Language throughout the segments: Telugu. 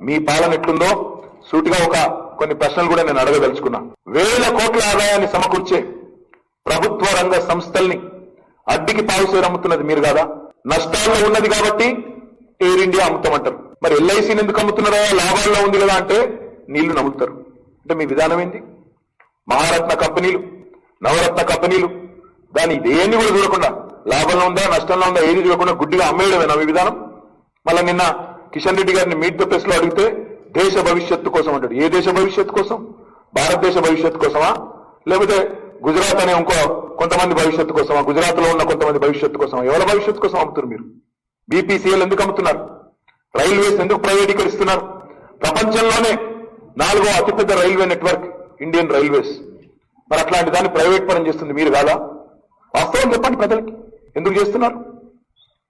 మీ పాలన ఎట్లుందో సూటిగా ఒక కొన్ని ప్రశ్నలు కూడా నేను అడగదలుచుకున్నా. వేల కోట్ల ఆదాయాన్ని సమకూర్చే ప్రభుత్వ రంగ సంస్థల్ని అడ్డికి పావుసేరు అమ్ముతున్నది మీరు కాదా? నష్టాల్లో ఉన్నది కాబట్టి ఎయిర్ ఇండియా అమ్ముతామంటారు. మరి ఎల్ఐసిని ఎందుకు అమ్ముతున్నారా లాభాల్లో ఉంది కదా అంటే నీళ్ళు నమ్ముతారు అంటే మీ విధానం ఏంటి? మహారత్న కంపెనీలు నవరత్న కంపెనీలు దాని దేన్ని కూడా చూడకుండా లాభంలో ఉందా నష్టంలో ఉందా ఏది చూడకుండా గుడ్డిగా అమ్మేయడమేనా మీ విధానం? మళ్ళీ నిన్న కిషన్ రెడ్డి గారిని మీట్ ద ప్రెస్లో అడిగితే దేశ భవిష్యత్తు కోసం అంటాడు. ఏ దేశ భవిష్యత్తు కోసం? భారతదేశ భవిష్యత్తు కోసమా? లేకపోతే గుజరాత్ అనే ఇంకో కొంతమంది భవిష్యత్తు కోసమా? గుజరాత్లో ఉన్న కొంతమంది భవిష్యత్తు కోసమా? ఎవరి భవిష్యత్తు కోసం అమ్ముతున్నారు మీరు? బీపీసీఎల్ ఎందుకు అమ్ముతున్నారు? రైల్వేస్ ఎందుకు ప్రైవేటీకరిస్తున్నారు? ప్రపంచంలోనే నాలుగో అతిపెద్ద రైల్వే నెట్వర్క్ ఇండియన్ రైల్వేస్. మరి అట్లాంటి దాన్ని ప్రైవేట్ పరం చేస్తుంది మీరు కాదా? వాస్తవం చెప్పండి ప్రజలకి. ఎందుకు చేస్తున్నారు?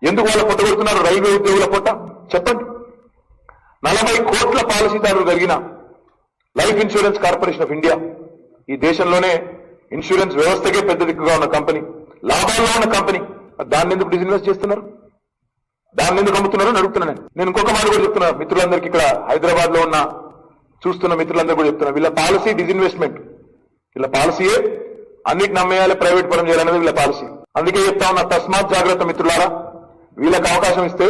ఎందుకు వాళ్ళ పొట్ట కొడుతున్నారు? రైల్వే ఉద్యోగుల పొట్ట? చెప్పండి. నలభై కోట్ల పాలసీదారులు కలిగిన life insurance corporation of India. ఈ దేశంలోనే ఇన్సూరెన్స్ వ్యవస్థకే పెద్ద దిక్కుగా ఉన్న కంపెనీ లాభాల్లో ఉన్న కంపెనీ. దాన్ని ఎందుకు డిజిన్వెస్ట్ చేస్తున్నారు? దాన్ని ఎందుకు అమ్ముతున్నారో అడుగుతున్నా నేను. ఇంకొక మాట కూడా చెప్తున్నా. మిత్రులందరికీ ఇక్కడ హైదరాబాద్లో ఉన్న చూస్తున్న మిత్రులందరూ కూడా చెప్తున్నా. వీళ్ళ పాలసీ డిజిన్వెస్ట్మెంట్ వీళ్ళ పాలసీయే అన్నిటి నమ్మేయాలి ప్రైవేట్ పరం చేయాలనేది వీళ్ళ పాలసీ. అందుకే చెప్తా ఉన్న తస్మాత్ జాగ్రత్త మిత్రులారా. వీళ్ళకి అవకాశం ఇస్తే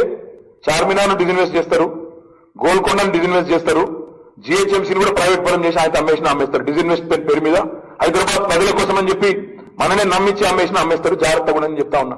చార్మినార్ను డిజిన్వెస్ట్ చేస్తారు. గోల్కొండను డిజిన్వెస్ట్ చేస్తారు. జిహెచ్ఎంసీని కూడా ప్రైవేట్ పరం చేసి ఆయన అమ్మేసిన అమ్మేస్తారు. డిజిన్వెస్ట్మెంట్ పేరు మీద. హైదరాబాద్ ప్రజల కోసం అని చెప్పి మననే నమ్మించి అమ్మేసిన అమ్మేస్తారు. జాగ్రత్త కూడా అని చెప్తా ఉన్నా.